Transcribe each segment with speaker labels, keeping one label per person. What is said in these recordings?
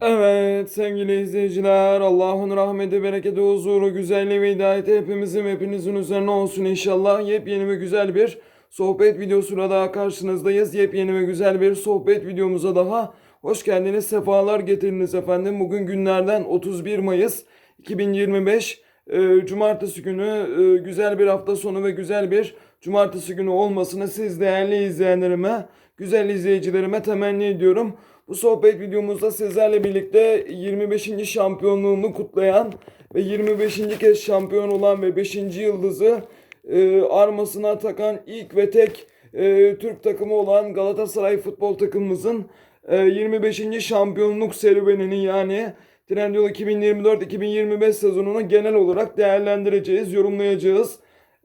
Speaker 1: Evet sevgili izleyiciler Allah'ın rahmeti, bereketi, huzuru, güzelliği ve hidayeti hepimizin hepinizin üzerine olsun inşallah. Yepyeni ve güzel bir sohbet videosuyla daha karşınızdayız. Yepyeni ve güzel bir sohbet videomuza daha hoş geldiniz. Sefalar getiriniz efendim. Bugün günlerden 31 Mayıs 2025 e, Cumartesi günü e, güzel bir hafta sonu ve güzel bir Cumartesi günü olmasını siz değerli izleyenlerime, güzel izleyicilerime temenni ediyorum. Bu sohbet videomuzda sizlerle birlikte 25. şampiyonluğunu kutlayan ve 25. kez şampiyon olan ve 5. yıldızı e, armasına takan ilk ve tek e, Türk takımı olan Galatasaray futbol takımımızın e, 25. şampiyonluk serüvenini yani Trendyol 2024-2025 sezonunu genel olarak değerlendireceğiz, yorumlayacağız.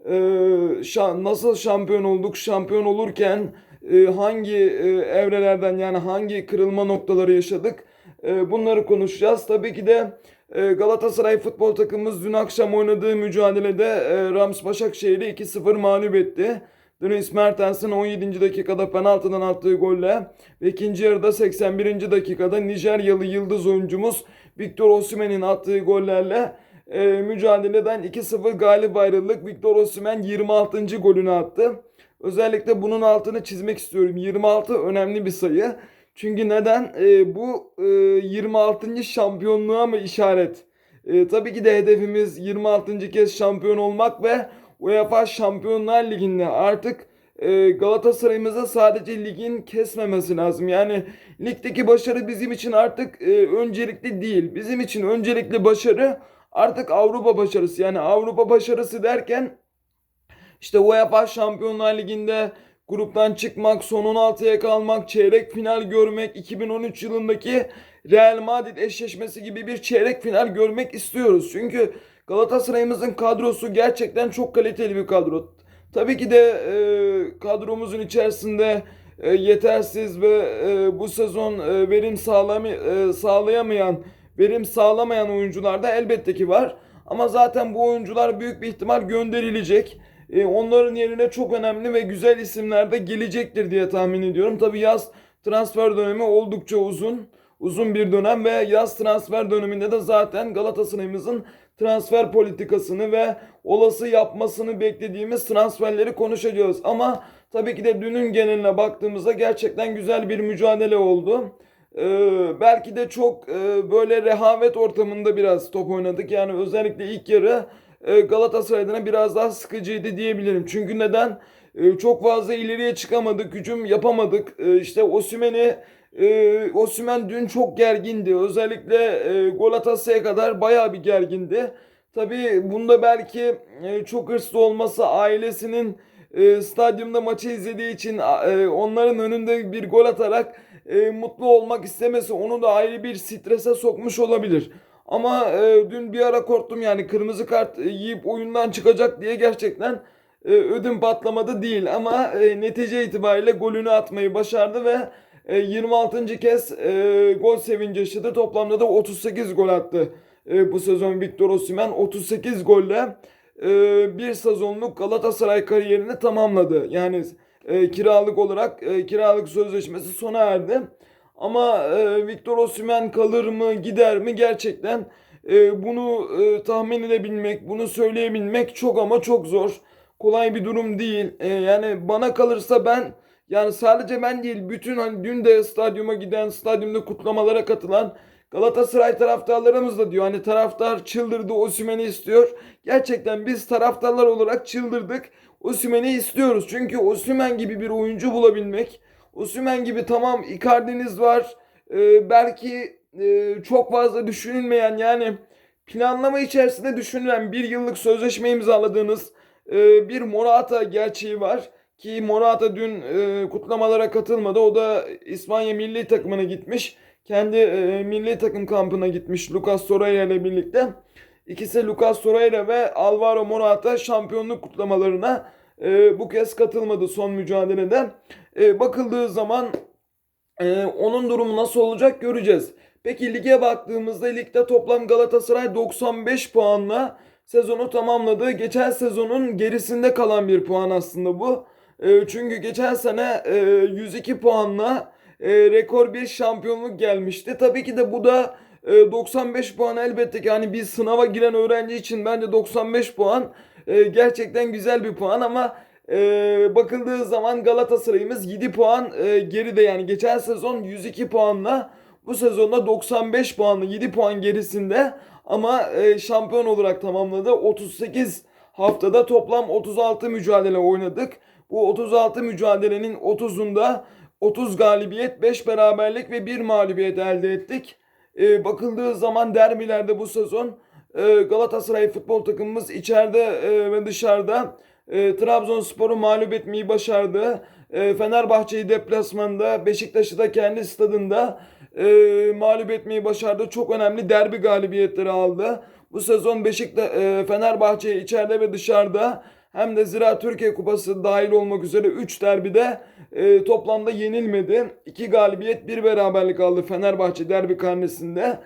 Speaker 1: Ee, şa- nasıl şampiyon olduk, şampiyon olurken e, hangi e, evrelerden yani hangi kırılma noktaları yaşadık E, bunları konuşacağız. Tabii ki de e, Galatasaray futbol takımımız dün akşam oynadığı mücadelede e, Rams Başakşehir'i 2-0 mağlup etti. Deniz Mertens'in 17. dakikada penaltıdan attığı golle ve ikinci yarıda 81. dakikada Nijeryalı yıldız oyuncumuz Victor Osimhen'in attığı gollerle e, mücadeleden 2-0 galip ayrıldık. Victor Osimhen 26. golünü attı. Özellikle bunun altını çizmek istiyorum. 26 önemli bir sayı. Çünkü neden? E, bu e, 26. şampiyonluğa mı işaret? E, tabii ki de hedefimiz 26. kez şampiyon olmak ve UEFA Şampiyonlar Ligi'nde artık e, Galatasaray'ımıza sadece ligin kesmemesi lazım. Yani ligdeki başarı bizim için artık e, öncelikli değil. Bizim için öncelikli başarı artık Avrupa başarısı. Yani Avrupa başarısı derken işte UEFA Şampiyonlar Ligi'nde gruptan çıkmak, son 16'ya kalmak, çeyrek final görmek, 2013 yılındaki Real Madrid eşleşmesi gibi bir çeyrek final görmek istiyoruz. Çünkü Galatasaray'ımızın kadrosu gerçekten çok kaliteli bir kadro. Tabii ki de e, kadromuzun içerisinde e, yetersiz ve e, bu sezon e, verim sağlamay- e, sağlayamayan, verim sağlamayan oyuncular da elbette ki var. Ama zaten bu oyuncular büyük bir ihtimal gönderilecek. E, onların yerine çok önemli ve güzel isimler de gelecektir diye tahmin ediyorum. Tabii yaz transfer dönemi oldukça uzun. Uzun bir dönem ve yaz transfer döneminde de zaten Galatasaray'ımızın transfer politikasını ve olası yapmasını beklediğimiz transferleri konuşacağız. Ama tabii ki de dünün geneline baktığımızda gerçekten güzel bir mücadele oldu. Ee, belki de çok e, böyle rehavet ortamında biraz top oynadık. Yani özellikle ilk yarı Galatasaray adına biraz daha sıkıcıydı diyebilirim. Çünkü neden? E, çok fazla ileriye çıkamadık, hücum yapamadık. E, işte Osimhen'i e, Osimhen dün çok gergindi. Özellikle e, gol atasıya kadar bayağı bir gergindi. Tabii bunda belki e, çok hırslı olması ailesinin e, stadyumda maçı izlediği için e, onların önünde bir gol atarak e, mutlu olmak istemesi onu da ayrı bir strese sokmuş olabilir. Ama e, dün bir ara korktum yani kırmızı kart e, yiyip oyundan çıkacak diye gerçekten e, ödüm patlamadı değil. Ama e, netice itibariyle golünü atmayı başardı ve e, 26. kez e, gol sevinci yaşadı. Toplamda da 38 gol attı e, bu sezon Victor Osimhen. 38 golle e, bir sezonluk Galatasaray kariyerini tamamladı. Yani e, kiralık olarak e, kiralık sözleşmesi sona erdi. Ama e, Victor Osimhen kalır mı gider mi gerçekten e, bunu e, tahmin edebilmek, bunu söyleyebilmek çok ama çok zor. Kolay bir durum değil. E, yani bana kalırsa ben yani sadece ben değil bütün hani dün de stadyuma giden, stadyumda kutlamalara katılan Galatasaray taraftarlarımız da diyor. Hani taraftar çıldırdı Osimhen'i istiyor. Gerçekten biz taraftarlar olarak çıldırdık. Osimhen'i istiyoruz. Çünkü Osimhen gibi bir oyuncu bulabilmek Osimhen gibi tamam Icardi'niz var. Ee, belki e, çok fazla düşünülmeyen yani planlama içerisinde düşünülen bir yıllık sözleşme imzaladığınız e, bir Morata gerçeği var. Ki Morata dün e, kutlamalara katılmadı. O da İspanya milli takımına gitmiş. Kendi e, milli takım kampına gitmiş Lucas Torreira ile birlikte. İkisi Lucas Torreira ve Alvaro Morata şampiyonluk kutlamalarına e, bu kez katılmadı son mücadelede. E, bakıldığı zaman e, onun durumu nasıl olacak göreceğiz. Peki lige baktığımızda ligde toplam Galatasaray 95 puanla sezonu tamamladı. Geçen sezonun gerisinde kalan bir puan aslında bu. E, çünkü geçen sene e, 102 puanla e, rekor bir şampiyonluk gelmişti. Tabii ki de bu da e, 95 puan elbette ki hani bir sınava giren öğrenci için bence 95 puan e, gerçekten güzel bir puan ama e, bakıldığı zaman Galatasaray'ımız 7 puan e, geride yani geçen sezon 102 puanla bu sezonda 95 puanlı 7 puan gerisinde ama e, şampiyon olarak tamamladı. 38 haftada toplam 36 mücadele oynadık. Bu 36 mücadelenin 30'unda 30 galibiyet, 5 beraberlik ve 1 mağlubiyet elde ettik. E, bakıldığı zaman derbilerde bu sezon e, Galatasaray futbol takımımız içeride e, ve dışarıda e, Trabzonspor'u mağlup etmeyi başardı. E, Fenerbahçe'yi deplasmanda, Beşiktaş'ı da kendi stadında e, mağlup etmeyi başardı. Çok önemli derbi galibiyetleri aldı. Bu sezon Beşiktaş, e, Fenerbahçe içeride ve dışarıda hem de Zira Türkiye Kupası dahil olmak üzere 3 derbide e, toplamda yenilmedi. 2 galibiyet, 1 beraberlik aldı Fenerbahçe derbi karnesinde.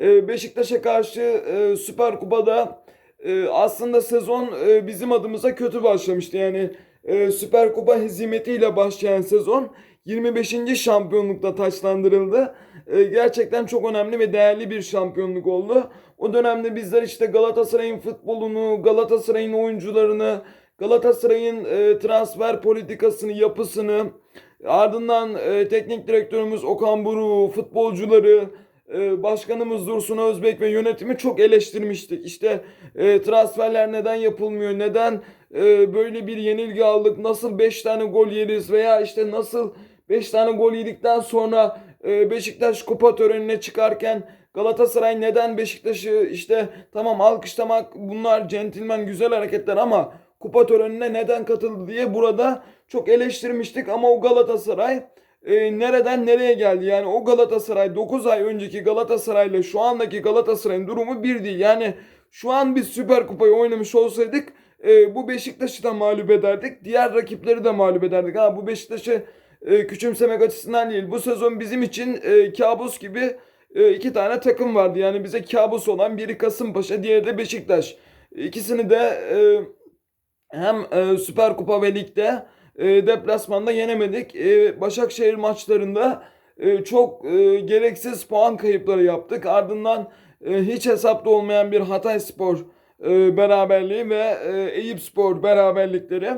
Speaker 1: E, Beşiktaş'a karşı e, Süper Kupa'da e, aslında sezon e, bizim adımıza kötü başlamıştı. Yani e, Süper Kupa hezimetiyle başlayan sezon 25. şampiyonlukta taçlandırıldı. E, gerçekten çok önemli ve değerli bir şampiyonluk oldu. O dönemde bizler işte Galatasaray'ın futbolunu, Galatasaray'ın oyuncularını, Galatasaray'ın e, transfer politikasını, yapısını, ardından e, teknik direktörümüz Okan Buruk, futbolcuları, e, başkanımız Dursun Özbek ve yönetimi çok eleştirmiştik. İşte e, transferler neden yapılmıyor, neden e, böyle bir yenilgi aldık, nasıl 5 tane gol yeriz? Veya işte nasıl 5 tane gol yedikten sonra e, Beşiktaş kupa törenine çıkarken Galatasaray neden Beşiktaş'ı işte tamam alkışlamak bunlar centilmen güzel hareketler ama kupa törenine neden katıldı diye burada çok eleştirmiştik. Ama o Galatasaray e, nereden nereye geldi? Yani o Galatasaray 9 ay önceki Galatasaray ile şu andaki Galatasaray'ın durumu bir değil. Yani şu an biz Süper Kupayı oynamış olsaydık e, bu Beşiktaş'ı da mağlup ederdik. Diğer rakipleri de mağlup ederdik. Ha bu Beşiktaş'ı e, küçümsemek açısından değil. Bu sezon bizim için e, kabus gibi e, iki tane takım vardı. Yani bize kabus olan biri Kasımpaşa, diğeri de Beşiktaş. İkisini de e, hem e, Süper Kupa ve Lig'de e, deplasmanda yenemedik. E, Başakşehir maçlarında e, çok e, gereksiz puan kayıpları yaptık. Ardından e, hiç hesapta olmayan bir Hatay Spor e, beraberliği ve e, Eyüp Spor beraberlikleri.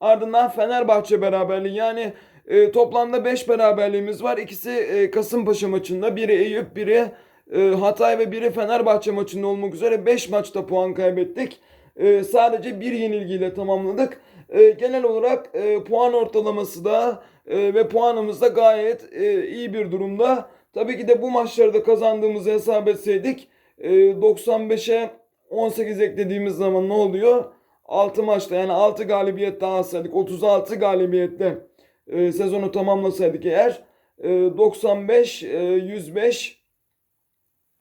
Speaker 1: Ardından Fenerbahçe beraberliği. Yani e, toplamda 5 beraberliğimiz var. İkisi e, Kasımpaşa maçında. Biri Eyüp, biri e, Hatay ve biri Fenerbahçe maçında olmak üzere 5 maçta puan kaybettik. E, sadece bir yenilgiyle tamamladık. E, genel olarak e, puan ortalaması da e, ve puanımız da gayet e, iyi bir durumda. Tabii ki de bu maçları da kazandığımızı hesap etseydik e, 95'e 18 eklediğimiz zaman ne oluyor? 6 maçta yani 6 galibiyet daha alsaydık 36 galibiyetle e, sezonu tamamlasaydık eğer e, 95, e, 105,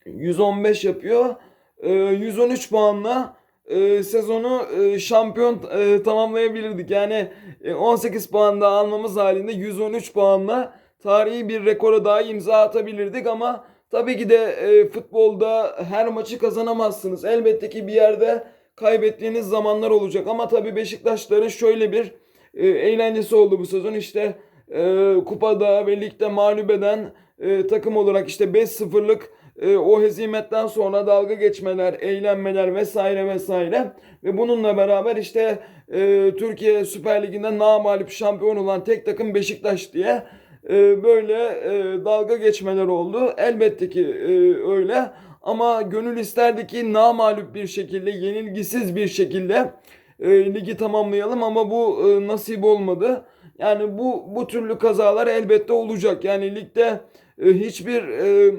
Speaker 1: 115 yapıyor. E, 113 puanla e, sezonu e, şampiyon e, tamamlayabilirdik. Yani e, 18 puan da almamız halinde 113 puanla tarihi bir rekora daha imza atabilirdik ama tabii ki de e, futbolda her maçı kazanamazsınız. Elbette ki bir yerde kaybettiğiniz zamanlar olacak ama tabii Beşiktaşların şöyle bir e, eğlencesi oldu bu sezon. İşte e, kupada ve ligde mağlup eden e, takım olarak işte 5-0'lık e, o hezimetten sonra dalga geçmeler, eğlenmeler vesaire vesaire ve bununla beraber işte e, Türkiye Süper Ligi'nde namalip şampiyon olan tek takım Beşiktaş diye e, böyle e, dalga geçmeler oldu. Elbette ki e, öyle ama gönül isterdi ki namalup bir şekilde, yenilgisiz bir şekilde e, ligi tamamlayalım ama bu e, nasip olmadı. Yani bu bu türlü kazalar elbette olacak. Yani ligde e, hiçbir e,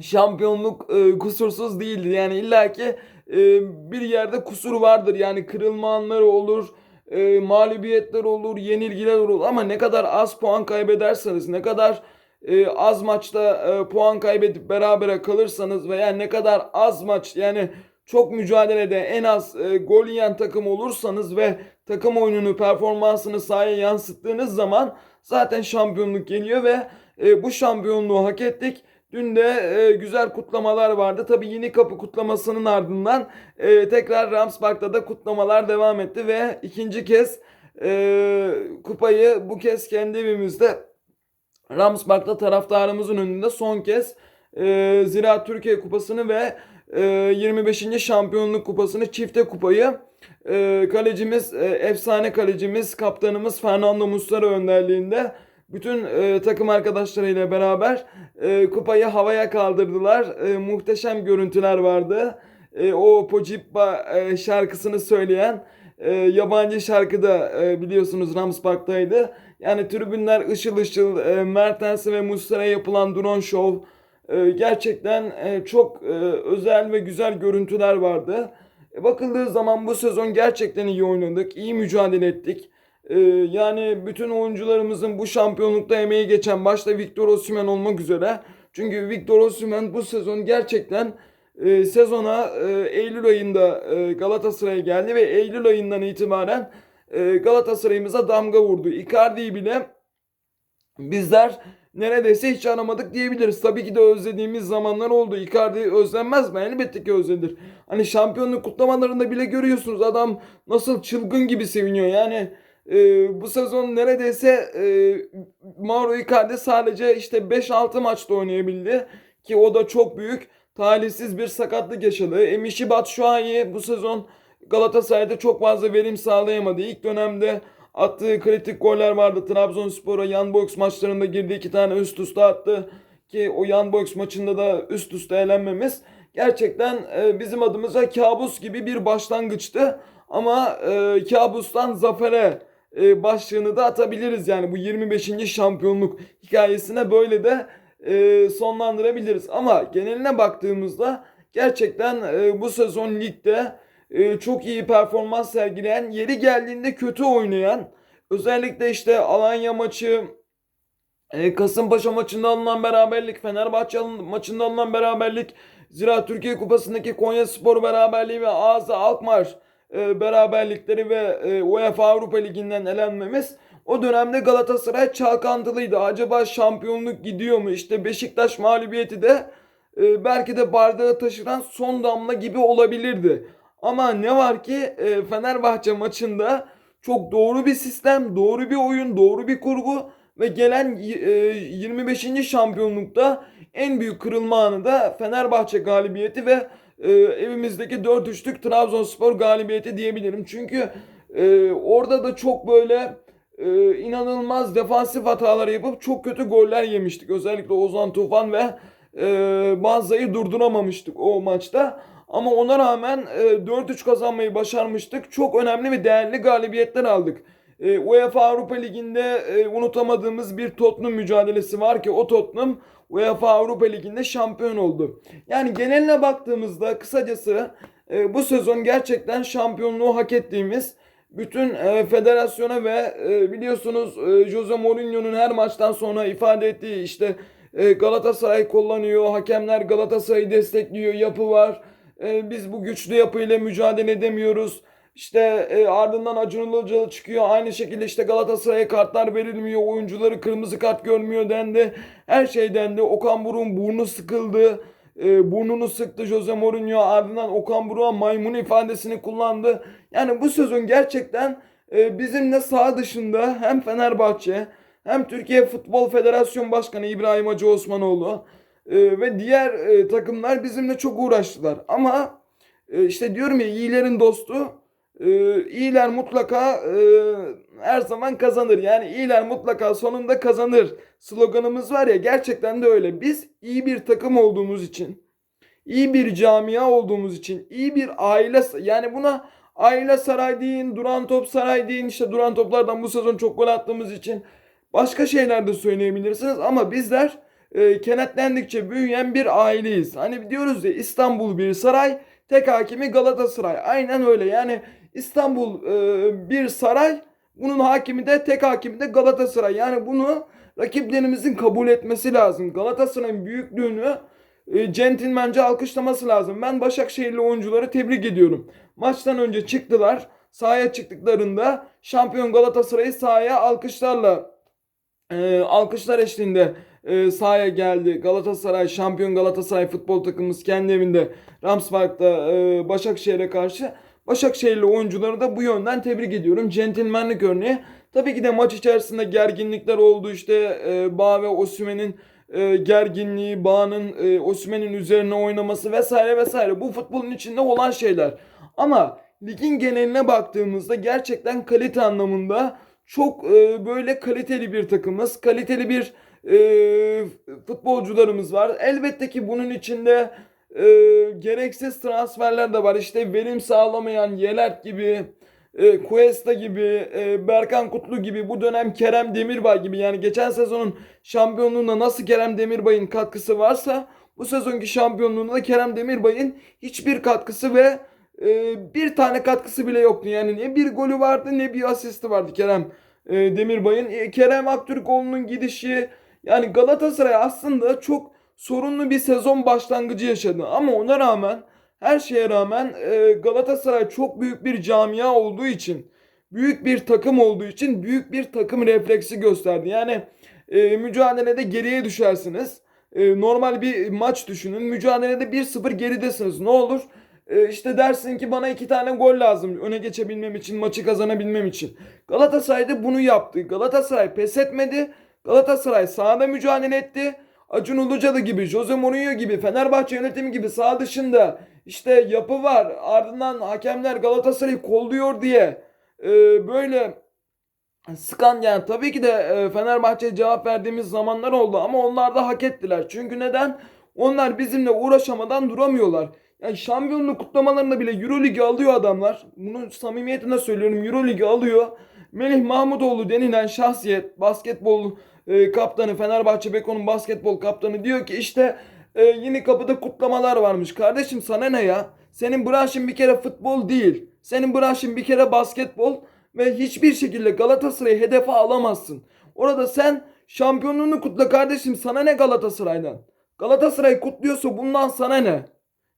Speaker 1: şampiyonluk e, kusursuz değildir. Yani illaki e, bir yerde kusur vardır. Yani kırılma anları olur, e, mağlubiyetler olur, yenilgiler olur. Ama ne kadar az puan kaybederseniz, ne kadar e, az maçta e, puan kaybedip berabere kalırsanız veya ne kadar az maç yani çok mücadelede en az e, gol yiyen takım olursanız ve takım oyununu, performansını sahaya yansıttığınız zaman zaten şampiyonluk geliyor ve e, bu şampiyonluğu hak ettik. Dün de e, güzel kutlamalar vardı. Tabii yeni kapı kutlamasının ardından e, tekrar Ramspark'ta da kutlamalar devam etti ve ikinci kez e, kupayı bu kez kendi evimizde Ramsberg'da taraftarımızın önünde son kez e, Ziraat Türkiye Kupası'nı ve e, 25. Şampiyonluk Kupası'nı çifte kupayı e, kalecimiz, e, efsane kalecimiz, kaptanımız Fernando Muslera önderliğinde bütün e, takım arkadaşlarıyla beraber e, kupayı havaya kaldırdılar. E, muhteşem görüntüler vardı. E, o Pocippa e, şarkısını söyleyen e, yabancı şarkı da e, biliyorsunuz Ramspark'taydı. Yani tribünler ışıl ışıl, e, Mertens'e ve Muslera'ya yapılan drone show e, gerçekten e, çok e, özel ve güzel görüntüler vardı. E, bakıldığı zaman bu sezon gerçekten iyi oynadık, iyi mücadele ettik. E, yani bütün oyuncularımızın bu şampiyonlukta emeği geçen başta Victor Osimhen olmak üzere. Çünkü Victor Osimhen bu sezon gerçekten e, sezona e, Eylül ayında e, Galatasaray'a geldi ve Eylül ayından itibaren e, Galatasaray'ımıza damga vurdu. Icardi'yi bile bizler neredeyse hiç aramadık diyebiliriz. Tabii ki de özlediğimiz zamanlar oldu. Icardi özlenmez mi? Elbette ki özlenir. Hani şampiyonluk kutlamalarında bile görüyorsunuz adam nasıl çılgın gibi seviniyor. Yani e, bu sezon neredeyse e, Mauro Icardi sadece işte 5-6 maçta oynayabildi. Ki o da çok büyük talihsiz bir sakatlık yaşadı. Emişi Batshuayi bu sezon Galatasaray'da çok fazla verim sağlayamadı. İlk dönemde attığı kritik goller vardı. Trabzonspor'a yan box maçlarında girdi iki tane üst üste attı. Ki o yan box maçında da üst üste elenmemiz gerçekten e, bizim adımıza kabus gibi bir başlangıçtı. Ama e, kabustan zafere e, başlığını da atabiliriz yani bu 25. şampiyonluk hikayesine böyle de e, sonlandırabiliriz. Ama geneline baktığımızda gerçekten e, bu sezon ligde e, çok iyi performans sergileyen, yeri geldiğinde kötü oynayan, özellikle işte Alanya maçı, e, Kasımpaşa maçında alınan beraberlik, Fenerbahçe maçında alınan beraberlik, Zira Türkiye Kupası'ndaki Konya Spor beraberliği ve Ağzı Alkmaar e, beraberlikleri ve e, UEFA Avrupa Ligi'nden elenmemiz o dönemde Galatasaray çalkantılıydı. Acaba şampiyonluk gidiyor mu? İşte Beşiktaş mağlubiyeti de e, belki de bardağı taşıran son damla gibi olabilirdi. Ama ne var ki e, Fenerbahçe maçında çok doğru bir sistem, doğru bir oyun, doğru bir kurgu ve gelen e, 25. şampiyonlukta en büyük kırılma anı da Fenerbahçe galibiyeti ve e, evimizdeki 4-3'lük Trabzonspor galibiyeti diyebilirim. Çünkü e, orada da çok böyle e, inanılmaz defansif hatalar yapıp çok kötü goller yemiştik. Özellikle Ozan Tufan ve e, Banza'yı durduramamıştık o maçta. Ama ona rağmen e, 4-3 kazanmayı başarmıştık. Çok önemli ve değerli galibiyetler aldık. E, UEFA Avrupa Ligi'nde e, unutamadığımız bir Tottenham mücadelesi var ki o Tottenham UEFA Avrupa Ligi'nde şampiyon oldu. Yani geneline baktığımızda kısacası e, bu sezon gerçekten şampiyonluğu hak ettiğimiz bütün e, federasyona ve e, biliyorsunuz e, Jose Mourinho'nun her maçtan sonra ifade ettiği işte e, Galatasaray kullanıyor, hakemler Galatasaray'ı destekliyor, yapı var. E, biz bu güçlü yapıyla mücadele edemiyoruz. İşte e, ardından Acun Ilıcalı çıkıyor. Aynı şekilde işte Galatasaray'a kartlar verilmiyor. Oyuncuları kırmızı kart görmüyor dendi. Her şey dendi. Okan Buruk'un burnu sıkıldı. E, burnunu sıktı Jose Mourinho. Ardından Okan Buruk'a maymun ifadesini kullandı. Yani bu sezon gerçekten e, bizimle sağ dışında hem Fenerbahçe hem Türkiye Futbol Federasyon Başkanı İbrahim Hacı Osmanoğlu e, ve diğer e, takımlar bizimle çok uğraştılar. Ama e, işte diyorum ya iyilerin dostu e, iyiler mutlaka e, her zaman kazanır. Yani iyiler mutlaka sonunda kazanır sloganımız var ya gerçekten de öyle. Biz iyi bir takım olduğumuz için, iyi bir camia olduğumuz için, iyi bir aile yani buna aile saray deyin, duran top saray deyin. işte duran toplardan bu sezon çok gol attığımız için başka şeyler de söyleyebilirsiniz ama bizler e, kenetlendikçe büyüyen bir aileyiz. Hani diyoruz ya İstanbul bir saray, tek hakimi Galatasaray. Aynen öyle. Yani İstanbul e, bir saray, bunun hakimi de tek hakimi de Galatasaray. Yani bunu rakiplerimizin kabul etmesi lazım. Galatasaray'ın büyüklüğünü e, centilmence alkışlaması lazım. Ben Başakşehirli oyuncuları tebrik ediyorum. Maçtan önce çıktılar. Sahaya çıktıklarında şampiyon Galatasaray'ı sahaya alkışlarla e, alkışlar eşliğinde e, sahaya geldi. Galatasaray şampiyon Galatasaray futbol takımımız kendi evinde Ramspark'ta e, Başakşehir'e karşı Başakşehirli oyuncuları da bu yönden tebrik ediyorum. Centilmenlik örneği. Tabii ki de maç içerisinde gerginlikler oldu işte e, Bağ ve Osimhen'in e, gerginliği, Bağ'ın e, Osimhen'in üzerine oynaması vesaire vesaire. Bu futbolun içinde olan şeyler. Ama ligin geneline baktığımızda gerçekten kalite anlamında çok e, böyle kaliteli bir takımız, kaliteli bir e, futbolcularımız var. Elbette ki bunun içinde e, gereksiz transferler de var. İşte verim sağlamayan Yelert gibi, e, Cuesta gibi, e, Berkan Kutlu gibi, bu dönem Kerem Demirbay gibi. Yani geçen sezonun şampiyonluğunda nasıl Kerem Demirbay'ın katkısı varsa bu sezonki şampiyonluğunda da Kerem Demirbay'ın hiçbir katkısı ve e, bir tane katkısı bile yoktu. Yani ne bir golü vardı ne bir asisti vardı Kerem e, Demirbay'ın. E, Kerem Aktürkoğlu'nun gidişi yani Galatasaray aslında çok sorunlu bir sezon başlangıcı yaşadı. Ama ona rağmen her şeye rağmen e, Galatasaray çok büyük bir camia olduğu için büyük bir takım olduğu için büyük bir takım refleksi gösterdi. Yani e, mücadelede geriye düşersiniz. E, normal bir maç düşünün. Mücadelede 1-0 geridesiniz. Ne olur? E, işte dersin ki bana iki tane gol lazım öne geçebilmem için, maçı kazanabilmem için. Galatasaray da bunu yaptı. Galatasaray pes etmedi. Galatasaray sahada mücadele etti. Acun Ilıcalı gibi, Jose Mourinho gibi, Fenerbahçe yönetimi gibi sağ dışında işte yapı var. Ardından hakemler Galatasaray'ı kolluyor diye e, böyle sıkan yani tabii ki de e, Fenerbahçe'ye cevap verdiğimiz zamanlar oldu ama onlar da hak ettiler. Çünkü neden? Onlar bizimle uğraşamadan duramıyorlar. Yani şampiyonluk kutlamalarında bile Euroligi alıyor adamlar. Bunu samimiyetine söylüyorum. Euroligi alıyor. Melih Mahmutoğlu denilen şahsiyet basketbol e, kaptanı Fenerbahçe Beko'nun basketbol kaptanı diyor ki işte e, yeni kapıda kutlamalar varmış. Kardeşim sana ne ya? Senin branşın bir kere futbol değil. Senin branşın bir kere basketbol ve hiçbir şekilde Galatasaray'ı hedefe alamazsın. Orada sen şampiyonluğunu kutla kardeşim sana ne Galatasaray'dan? Galatasaray kutluyorsa bundan sana ne?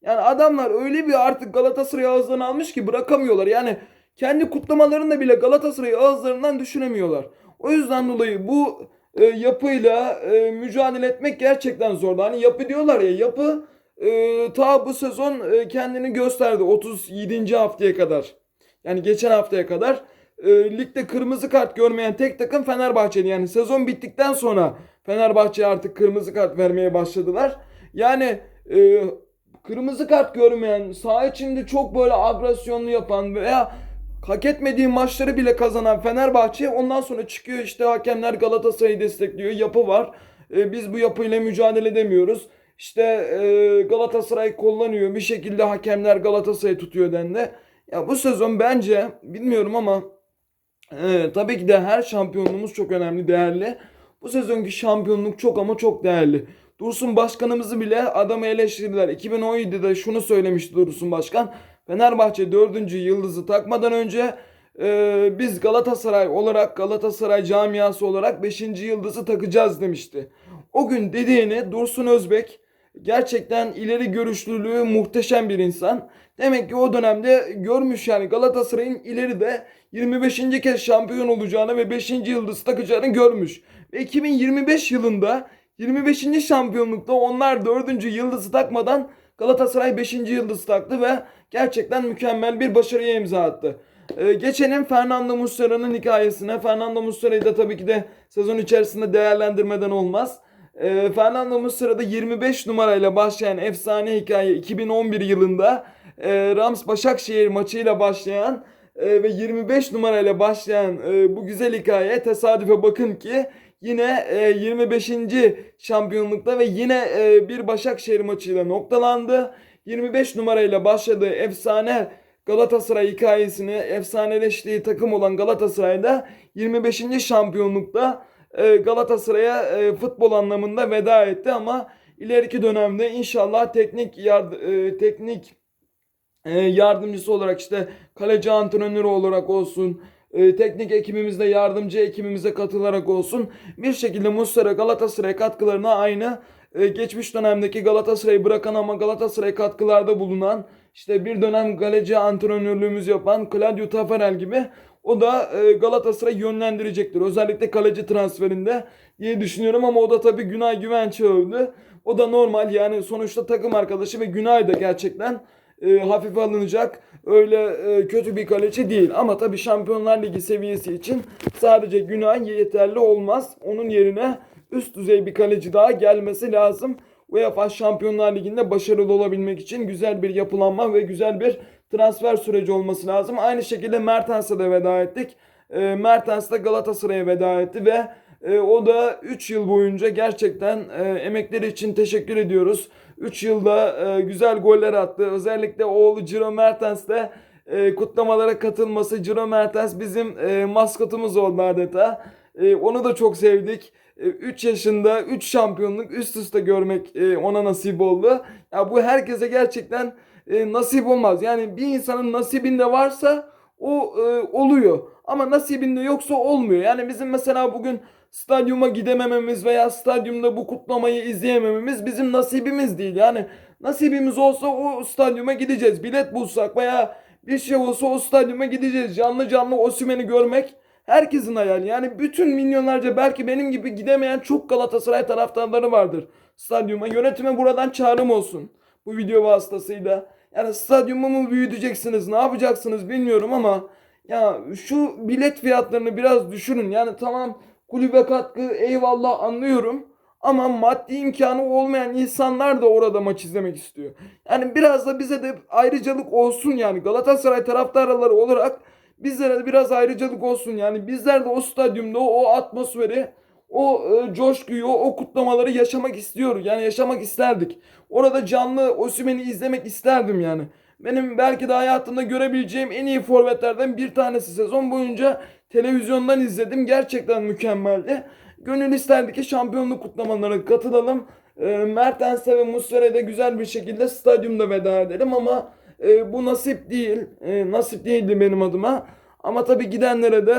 Speaker 1: Yani adamlar öyle bir artık Galatasaray'ı ağızlarına almış ki bırakamıyorlar. Yani kendi kutlamalarında bile Galatasaray'ı ağızlarından düşüremiyorlar. O yüzden dolayı bu e, yapıyla e, mücadele etmek gerçekten zor. Hani yapı diyorlar ya yapı e, ta bu sezon e, kendini gösterdi 37. haftaya kadar. Yani geçen haftaya kadar e, ligde kırmızı kart görmeyen tek takım Fenerbahçe'di. Yani sezon bittikten sonra Fenerbahçe artık kırmızı kart vermeye başladılar. Yani e, kırmızı kart görmeyen, saha içinde çok böyle agresyonlu yapan veya hak etmediği maçları bile kazanan Fenerbahçe ondan sonra çıkıyor işte hakemler Galatasaray'ı destekliyor. Yapı var. E, biz bu yapıyla mücadele edemiyoruz. İşte e, Galatasaray kullanıyor. Bir şekilde hakemler Galatasaray'ı tutuyor dendi. Ya bu sezon bence bilmiyorum ama e, tabii ki de her şampiyonluğumuz çok önemli, değerli. Bu sezonki şampiyonluk çok ama çok değerli. Dursun Başkanımızı bile adamı eleştirdiler. 2017'de şunu söylemişti Dursun Başkan. Fenerbahçe 4. yıldızı takmadan önce e, biz Galatasaray olarak Galatasaray camiası olarak 5. yıldızı takacağız demişti. O gün dediğini Dursun Özbek gerçekten ileri görüşlülüğü muhteşem bir insan. Demek ki o dönemde görmüş yani Galatasaray'ın ileride 25. kez şampiyon olacağını ve 5. yıldız takacağını görmüş. Ve 2025 yılında 25. şampiyonlukta onlar 4. yıldızı takmadan Galatasaray 5. yıldız taktı ve gerçekten mükemmel bir başarıya imza attı. Ee, geçelim Fernando Muslera'nın hikayesine. Fernando Muslera'yı da tabii ki de sezon içerisinde değerlendirmeden olmaz. Ee, Fernando Muslera'da 25 numarayla başlayan efsane hikaye 2011 yılında e, Rams Başakşehir maçıyla başlayan e, ve 25 numarayla başlayan e, bu güzel hikaye tesadüfe bakın ki yine e, 25. şampiyonlukta ve yine e, bir Başakşehir maçıyla noktalandı. 25 numarayla başladığı efsane Galatasaray hikayesini efsaneleştiği takım olan Galatasaray'da 25. şampiyonlukta e, Galatasaray'a e, futbol anlamında veda etti ama ileriki dönemde inşallah teknik yard e, teknik yardımcısı olarak işte kaleci antrenörü olarak olsun teknik ekibimizde yardımcı ekibimize katılarak olsun bir şekilde Muslera Galatasaray katkılarına aynı e, geçmiş dönemdeki Galatasaray'ı bırakan ama Galatasaray katkılarda bulunan işte bir dönem kaleci antrenörlüğümüz yapan Claudio Tafarel gibi o da e, Galatasaray yönlendirecektir. Özellikle kaleci transferinde diye düşünüyorum ama o da tabii Günay Güvenç'i övdü. O da normal yani sonuçta takım arkadaşı ve Günay da gerçekten e, hafife alınacak öyle e, kötü bir kaleci değil. Ama tabii Şampiyonlar Ligi seviyesi için sadece Günay yeterli olmaz. Onun yerine üst düzey bir kaleci daha gelmesi lazım. UEFA Şampiyonlar Ligi'nde başarılı olabilmek için güzel bir yapılanma ve güzel bir transfer süreci olması lazım. Aynı şekilde Mertens'e de veda ettik. E, Mertens de Galatasaray'a veda etti ve e, o da 3 yıl boyunca gerçekten e, emekleri için teşekkür ediyoruz. 3 yılda e, güzel goller attı. Özellikle oğlu Ciro Mertens de e, kutlamalara katılması. Ciro Mertens bizim e, maskotumuz oldu adeta. E, onu da çok sevdik. 3 yaşında 3 şampiyonluk üst üste görmek e, ona nasip oldu. Ya bu herkese gerçekten e, nasip olmaz. Yani bir insanın nasibinde varsa o e, oluyor. Ama nasibinde yoksa olmuyor. Yani bizim mesela bugün stadyuma gidemememiz veya stadyumda bu kutlamayı izleyemememiz bizim nasibimiz değil. Yani nasibimiz olsa o stadyuma gideceğiz. Bilet bulsak veya bir şey olsa o stadyuma gideceğiz. Canlı canlı Osimhen'i görmek herkesin hayali. Yani bütün milyonlarca belki benim gibi gidemeyen çok Galatasaray taraftarları vardır stadyuma. Yönetime buradan çağrım olsun bu video vasıtasıyla. Yani stadyumu mu büyüteceksiniz ne yapacaksınız bilmiyorum ama ya şu bilet fiyatlarını biraz düşünün. Yani tamam kulübe katkı eyvallah anlıyorum. Ama maddi imkanı olmayan insanlar da orada maç izlemek istiyor. Yani biraz da bize de ayrıcalık olsun yani Galatasaray taraftarları olarak bizlere de biraz ayrıcalık olsun. Yani bizler de o stadyumda o atmosferi, o e, coşkuyu, o kutlamaları yaşamak istiyoruz. Yani yaşamak isterdik. Orada canlı Osimhen'i izlemek isterdim yani. Benim belki de hayatımda görebileceğim en iyi forvetlerden bir tanesi sezon boyunca televizyondan izledim. Gerçekten mükemmeldi. Gönül isterdi ki şampiyonluk kutlamalarına katılalım. E, Mertens'e ve Muslera'ya da güzel bir şekilde stadyumda veda edelim ama e, bu nasip değil. E, nasip değildi benim adıma. Ama tabii gidenlere de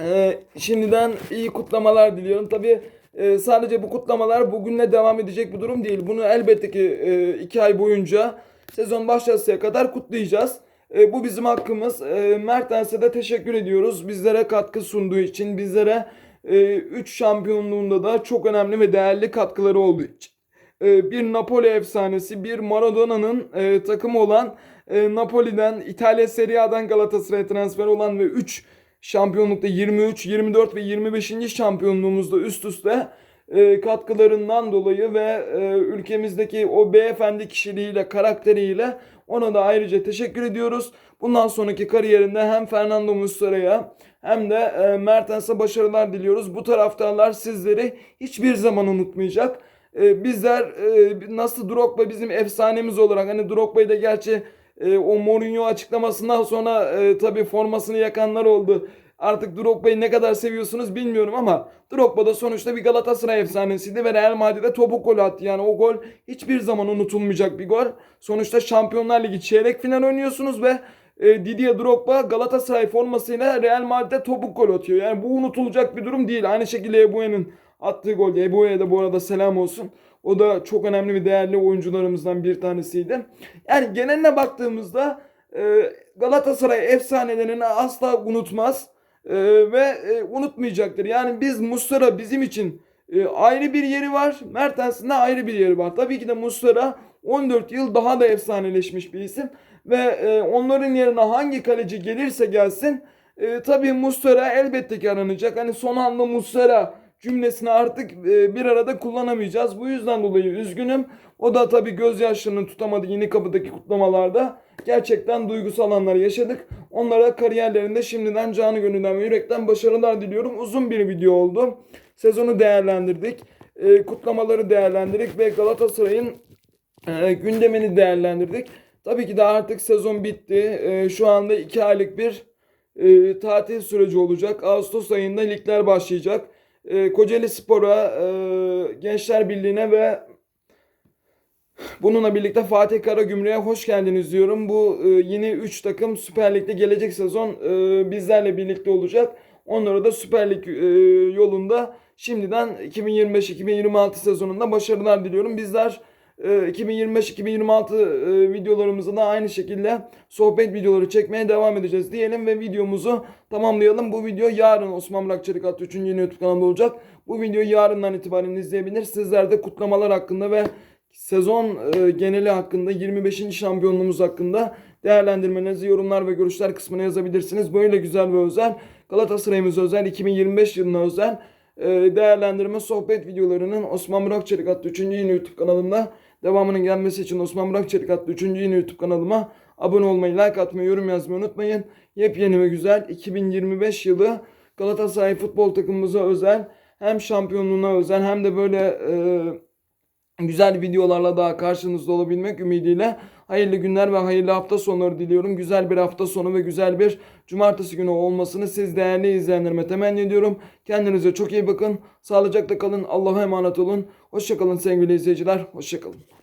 Speaker 1: e, şimdiden iyi kutlamalar diliyorum. Tabii e, sadece bu kutlamalar bugünle devam edecek bir durum değil. Bunu elbette ki e, iki ay boyunca sezon başlasıya kadar kutlayacağız. E, bu bizim hakkımız. E, Mertens'e de teşekkür ediyoruz. Bizlere katkı sunduğu için, bizlere 3 şampiyonluğunda da çok önemli ve değerli katkıları olduğu için. E, bir Napoli efsanesi, bir Maradona'nın e, takımı olan e, Napoli'den, İtalya Serie A'dan Galatasaray'a transfer olan ve 3 şampiyonlukta 23, 24 ve 25. şampiyonluğumuzda üst üste e, katkılarından dolayı ve e, ülkemizdeki o beyefendi kişiliğiyle, karakteriyle ona da ayrıca teşekkür ediyoruz. Bundan sonraki kariyerinde hem Fernando Muslera'ya hem de Mertens'e başarılar diliyoruz. Bu taraftarlar sizleri hiçbir zaman unutmayacak. E, bizler e, nasıl Drogba bizim efsanemiz olarak hani Drogba'yı da gerçi e, o Mourinho açıklamasından sonra e, tabii formasını yakanlar oldu. Artık Drogba'yı ne kadar seviyorsunuz bilmiyorum ama Drogba da sonuçta bir Galatasaray efsanesiydi ve Real Madrid'e topuk gol attı. Yani o gol hiçbir zaman unutulmayacak bir gol. Sonuçta Şampiyonlar Ligi çeyrek final oynuyorsunuz ve e, Didier Drogba Galatasaray formasıyla Real Madrid'e topuk gol atıyor. Yani bu unutulacak bir durum değil. Aynı şekilde Ebue'nin attığı gol. Ebue'ye de bu arada selam olsun. O da çok önemli ve değerli oyuncularımızdan bir tanesiydi. Yani geneline baktığımızda e, Galatasaray efsanelerini asla unutmaz e, ve e, unutmayacaktır. Yani biz Muslera bizim için ayrı bir yeri var. Mertens'in de ayrı bir yeri var. Tabii ki de Muslera 14 yıl daha da efsaneleşmiş bir isim. Ve onların yerine hangi kaleci gelirse gelsin tabii Muslera elbette ki aranacak. Hani son anda Muslera cümlesini artık e, bir arada kullanamayacağız. Bu yüzden dolayı üzgünüm. O da tabii gözyaşlarını tutamadı yeni kapıdaki kutlamalarda. Gerçekten duygusal anlar yaşadık. Onlara kariyerlerinde şimdiden canı gönülden ve yürekten başarılar diliyorum. Uzun bir video oldu. Sezonu değerlendirdik. E, kutlamaları değerlendirdik ve Galatasaray'ın e, gündemini değerlendirdik. Tabii ki de artık sezon bitti. Şu anda 2 aylık bir tatil süreci olacak. Ağustos ayında ligler başlayacak e, Kocaeli Spor'a, e, Gençler Birliği'ne ve bununla birlikte Fatih Karagümrük'e hoş geldiniz diyorum. Bu e, yeni 3 takım Süper Lig'de gelecek sezon e, bizlerle birlikte olacak. Onlara da Süper Lig e, yolunda şimdiden 2025-2026 sezonunda başarılar diliyorum. Bizler 2025-2026 e, videolarımızda da aynı şekilde sohbet videoları çekmeye devam edeceğiz diyelim ve videomuzu tamamlayalım. Bu video yarın Osman Burak Çelik adlı 3. yeni YouTube kanalında olacak. Bu videoyu yarından itibaren izleyebilir. Sizler de kutlamalar hakkında ve sezon e, geneli hakkında 25. şampiyonluğumuz hakkında değerlendirmenizi yorumlar ve görüşler kısmına yazabilirsiniz. Böyle güzel ve özel Galatasaray'ımız özel 2025 yılına özel e, değerlendirme sohbet videolarının Osman Burak Çelik adlı 3. yeni YouTube kanalımda devamının gelmesi için Osman Burak Çelik adlı 3. yeni YouTube kanalıma abone olmayı, like atmayı, yorum yazmayı unutmayın. Yepyeni ve güzel 2025 yılı Galatasaray futbol takımımıza özel hem şampiyonluğuna özel hem de böyle e, güzel videolarla daha karşınızda olabilmek ümidiyle hayırlı günler ve hayırlı hafta sonları diliyorum. Güzel bir hafta sonu ve güzel bir cumartesi günü olmasını siz değerli izleyenlerime temenni ediyorum. Kendinize çok iyi bakın. Sağlıcakla kalın. Allah'a emanet olun. Hoşçakalın sevgili izleyiciler. Hoşçakalın.